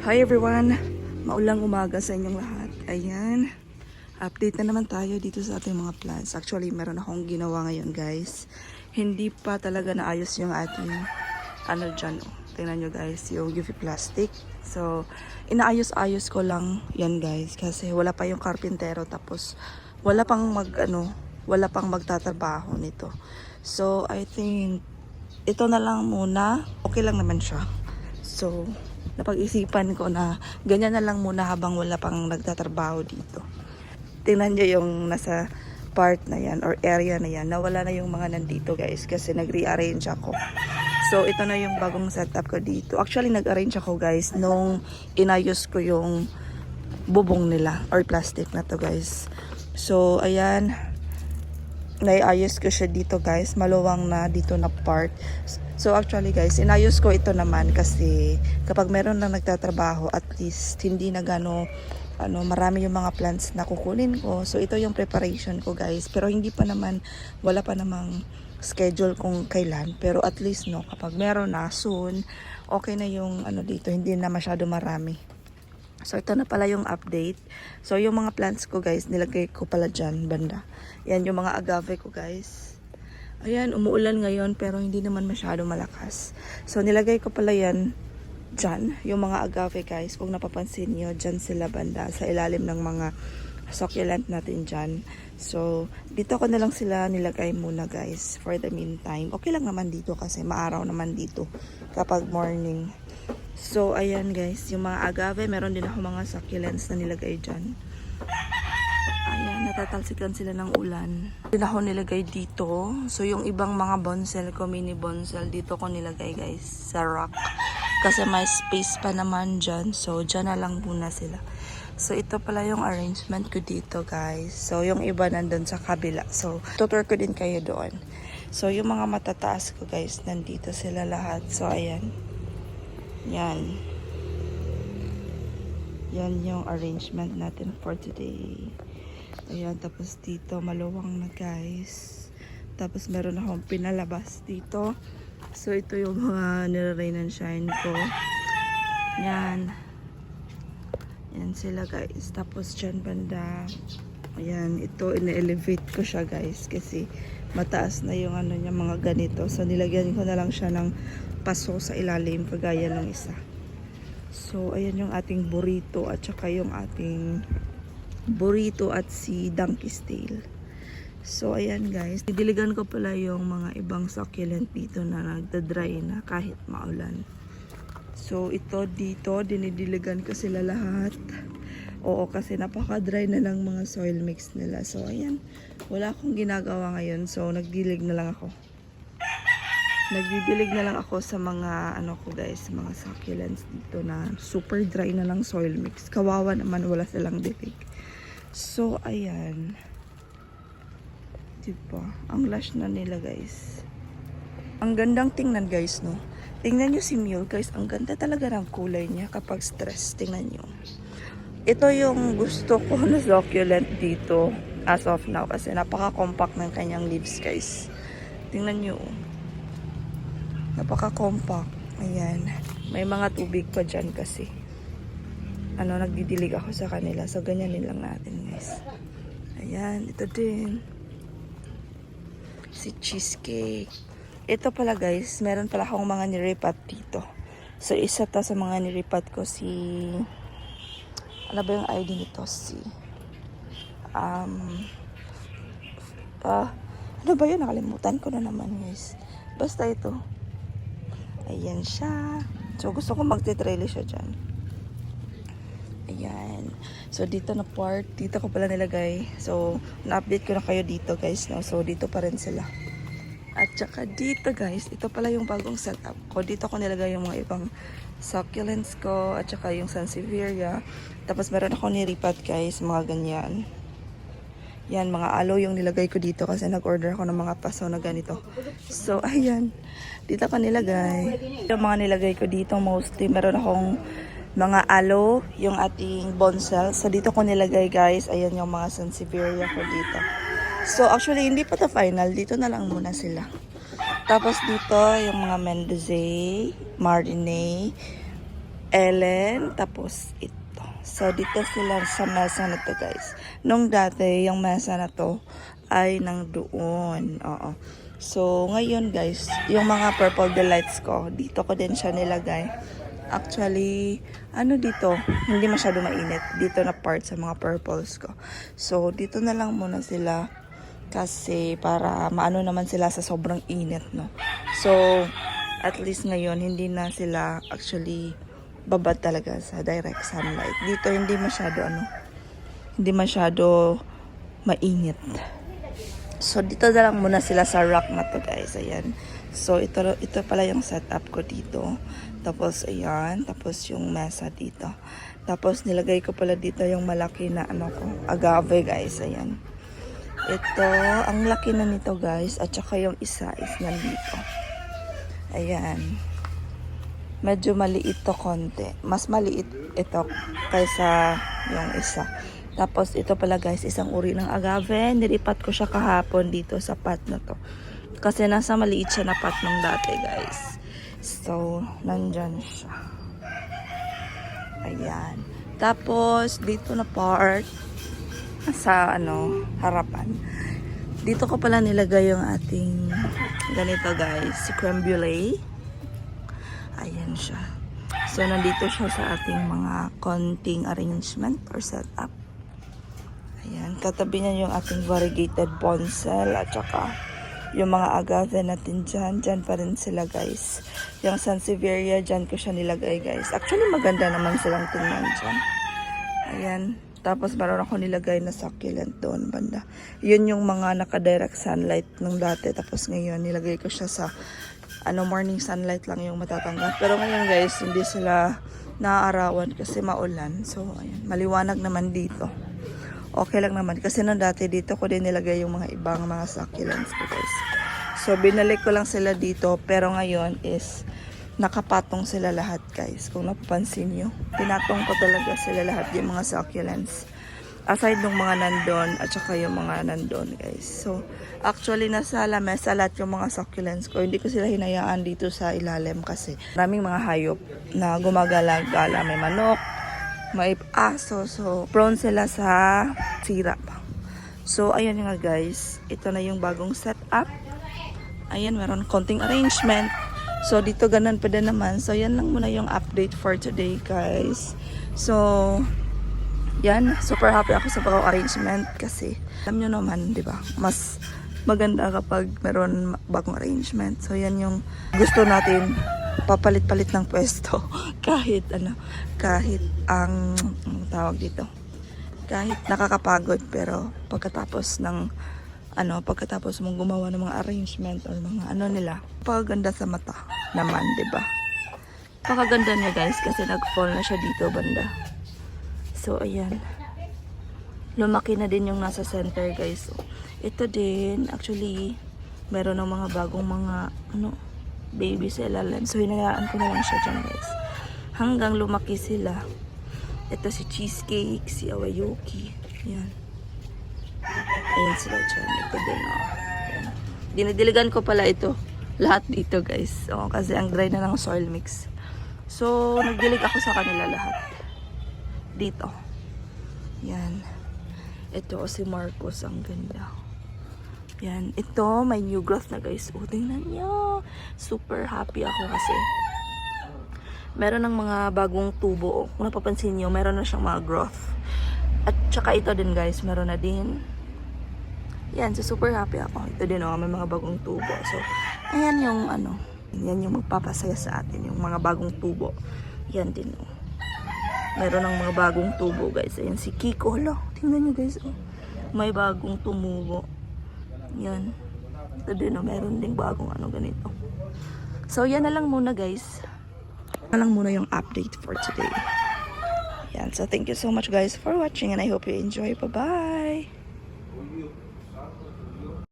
Hi everyone! Maulang umaga sa inyong lahat. Ayan. Update na naman tayo dito sa ating mga plants. Actually, meron akong ginawa ngayon guys. Hindi pa talaga naayos yung ating ano dyan. Oh. Tingnan nyo guys, yung UV plastic. So, inaayos-ayos ko lang yan guys. Kasi wala pa yung karpintero. Tapos, wala pang mag ano, wala pang magtatrabaho nito. So, I think ito na lang muna. Okay lang naman siya. So, napag-isipan ko na ganyan na lang muna habang wala pang nagtatrabaho dito. Tingnan nyo yung nasa part na yan or area na yan. Nawala na yung mga nandito guys kasi nag-rearrange ako. So, ito na yung bagong setup ko dito. Actually, nag-arrange ako guys nung inayos ko yung bubong nila or plastic na to guys. So, ayan naiayos ko siya dito guys. Maluwang na dito na part. So actually guys inayos ko ito naman kasi kapag meron na nagtatrabaho at least hindi na gano ano marami yung mga plants na kukunin ko. So ito yung preparation ko guys. Pero hindi pa naman wala pa namang schedule kung kailan. Pero at least no kapag meron na soon okay na yung ano dito. Hindi na masyado marami So, ito na pala yung update. So, yung mga plants ko, guys, nilagay ko pala dyan, banda. Yan, yung mga agave ko, guys. Ayan, umuulan ngayon, pero hindi naman masyado malakas. So, nilagay ko pala yan dyan. Yung mga agave, guys, kung napapansin nyo, dyan sila banda, sa ilalim ng mga succulent natin dyan. So, dito ko na lang sila nilagay muna, guys, for the meantime. Okay lang naman dito kasi maaraw naman dito kapag morning. So, ayan guys, yung mga agave, meron din ako mga succulents na nilagay dyan. Ayan, natatalsikan sila ng ulan. Din ako nilagay dito. So, yung ibang mga bonsel ko, mini bonsel, dito ko nilagay guys, sa rock. Kasi may space pa naman dyan. So, dyan na lang muna sila. So, ito pala yung arrangement ko dito guys. So, yung iba nandun sa kabila. So, tutur ko din kayo doon. So, yung mga matataas ko guys, nandito sila lahat. So, ayan. Yan. Yan yung arrangement natin for today. Ayan, tapos dito maluwang na guys. Tapos meron akong pinalabas dito. So ito yung mga nire-rain and shine ko. Yan. Yan sila guys. Tapos dyan banda. Ayan, ito ine-elevate ko siya guys kasi mataas na yung ano niya mga ganito. So nilagyan ko na lang siya ng paso sa ilalim kagaya ng isa. So ayan yung ating burrito at saka yung ating burrito at si donkey's tail. So ayan guys, didiligan ko pala yung mga ibang succulent dito na nagda-dry na kahit maulan. So ito dito, dinidiligan ko sila lahat. Oo, kasi napaka-dry na lang mga soil mix nila. So, ayan. Wala akong ginagawa ngayon. So, nagdilig na lang ako. Nagdidilig na lang ako sa mga, ano ko guys, mga succulents dito na super dry na lang soil mix. Kawawa naman, wala silang dilig. So, ayan. Diba? Ang lush na nila guys. Ang gandang tingnan guys, no? Tingnan nyo si Mule guys. Ang ganda talaga ng kulay niya kapag stress. Tingnan nyo ito yung gusto ko na succulent dito as of now kasi napaka-compact ng kanyang leaves guys. Tingnan nyo. Napaka-compact. Ayan. May mga tubig pa dyan kasi. Ano, nagdidilig ako sa kanila. So, ganyanin lang natin guys. Ayan. Ito din. Si cheesecake. Ito pala guys, meron pala akong mga niripat dito. So, isa to sa mga niripat ko si ano ba yung ID nito? Si um ah ano ba yun? Nakalimutan ko na naman guys. Basta ito. Ayan siya. So gusto ko magte-trailer siya dyan. Ayan. So dito na part, dito ko pala nilagay. So na-update ko na kayo dito guys. No? So dito pa rin sila. At saka dito guys, ito pala yung bagong setup ko. Dito ko nilagay yung mga ibang succulents ko at saka yung sansevieria. Tapos meron ako niripat guys, mga ganyan. Yan, mga aloe yung nilagay ko dito kasi nag-order ako ng mga paso na ganito. So, ayan. Dito ko nilagay. Yung mga nilagay ko dito mostly, meron akong mga aloe, yung ating bonsal. So, dito ko nilagay guys. Ayan yung mga sansevieria ko dito. So, actually, hindi pa to final. Dito na lang muna sila. Tapos dito, yung mga Mendoza, Martinet, Ellen, tapos ito. So, dito sila sa mesa na to, guys. Nung dati, yung mesa na to ay nang doon. Oo. So, ngayon, guys, yung mga purple delights ko, dito ko din siya nilagay. Actually, ano dito, hindi masyado mainit. Dito na part sa mga purples ko. So, dito na lang muna sila kasi para maano naman sila sa sobrang init, no? So, at least ngayon, hindi na sila actually babad talaga sa direct sunlight. Dito, hindi masyado, ano, hindi masyado mainit. So, dito na lang muna sila sa rock na to, guys. Ayan. So, ito, ito pala yung setup ko dito. Tapos, ayan. Tapos, yung mesa dito. Tapos, nilagay ko pala dito yung malaki na, ano ko, agave, guys. Ayan. Ito, ang laki na nito, guys. At saka yung isa is nandito. Ayan. Medyo maliit to konti. Mas maliit ito kaysa yung isa. Tapos ito pala guys, isang uri ng agave. Nilipat ko siya kahapon dito sa pot na to. Kasi nasa maliit siya na pot nung dati guys. So, nandyan siya. Ayan. Tapos, dito na part sa ano, harapan. Dito ko pala nilagay yung ating ganito guys, si creme brulee. Ayan siya. So, nandito siya sa ating mga konting arrangement or setup. Ayan. Katabi niya yung ating variegated bonsal at saka yung mga agave natin dyan. Dyan pa rin sila guys. Yung Sansevieria, dyan ko siya nilagay guys. Actually, maganda naman silang tingnan dyan. Ayan. Tapos meron ako nilagay na succulent doon banda. Yun yung mga naka-direct sunlight nung dati. Tapos ngayon, nilagay ko siya sa ano morning sunlight lang yung matatanggap. Pero ngayon guys, hindi sila naaarawan kasi maulan. So, ayan, maliwanag naman dito. Okay lang naman. Kasi nung dati dito ko din nilagay yung mga ibang mga succulents ko guys. So, binalik ko lang sila dito. Pero ngayon is nakapatong sila lahat guys. Kung napapansin nyo. Pinatong ko talaga sila lahat yung mga succulents. Aside ng mga nandun at saka yung mga nandun guys. So, actually nasa lamesa lahat yung mga succulents ko. Hindi ko sila hinayaan dito sa ilalim kasi maraming mga hayop na gumagala-gala. May manok, may aso. So, prone sila sa sira. So, ayan nga guys. Ito na yung bagong setup. Ayan, meron konting arrangement. So, dito ganun pa din naman. So, yan lang muna yung update for today, guys. So, yan. Super happy ako sa bagong arrangement kasi alam nyo naman, di ba? Mas maganda kapag meron bagong arrangement. So, yan yung gusto natin papalit-palit ng pwesto. kahit, ano, kahit ang, ang tawag dito. Kahit nakakapagod, pero pagkatapos ng ano, pagkatapos mong gumawa ng mga arrangement or mga ano nila, pagaganda sa mata naman, ba? Pakaganda niya guys kasi nag-fall na siya dito banda. So, ayan. Lumaki na din yung nasa center guys. Ito din, actually, meron ng mga bagong mga, ano, baby sa ilalim. So, hinayaan ko na lang siya dyan guys. Hanggang lumaki sila. Ito si Cheesecake, si Awayuki. Yan. Ayan sila dyan. Ito din, oh. Dinidiligan ko pala ito. Lahat dito, guys. Oh, kasi ang dry na ng soil mix. So, nagdilig ako sa kanila lahat. Dito. Yan. Ito, si Marcos. Ang ganda. Yan. Ito, may new growth na, guys. Oh, tingnan nyo. Super happy ako kasi meron ng mga bagong tubo. Kung napapansin nyo, meron na siyang mga growth. At saka ito din guys, meron na din. Yan, so super happy ako. Ito din oh, may mga bagong tubo. So, ayan yung ano, yan yung magpapasaya sa atin, yung mga bagong tubo. Yan din oh. Meron ng mga bagong tubo guys. Ayan si Kiko, hala. Tingnan nyo guys oh. May bagong tumubo. Yan. Ito din oh, meron ding bagong ano ganito. So, yan na lang muna guys. Yan na lang muna yung update for today. Yan. So, thank you so much guys for watching and I hope you enjoy. Bye-bye!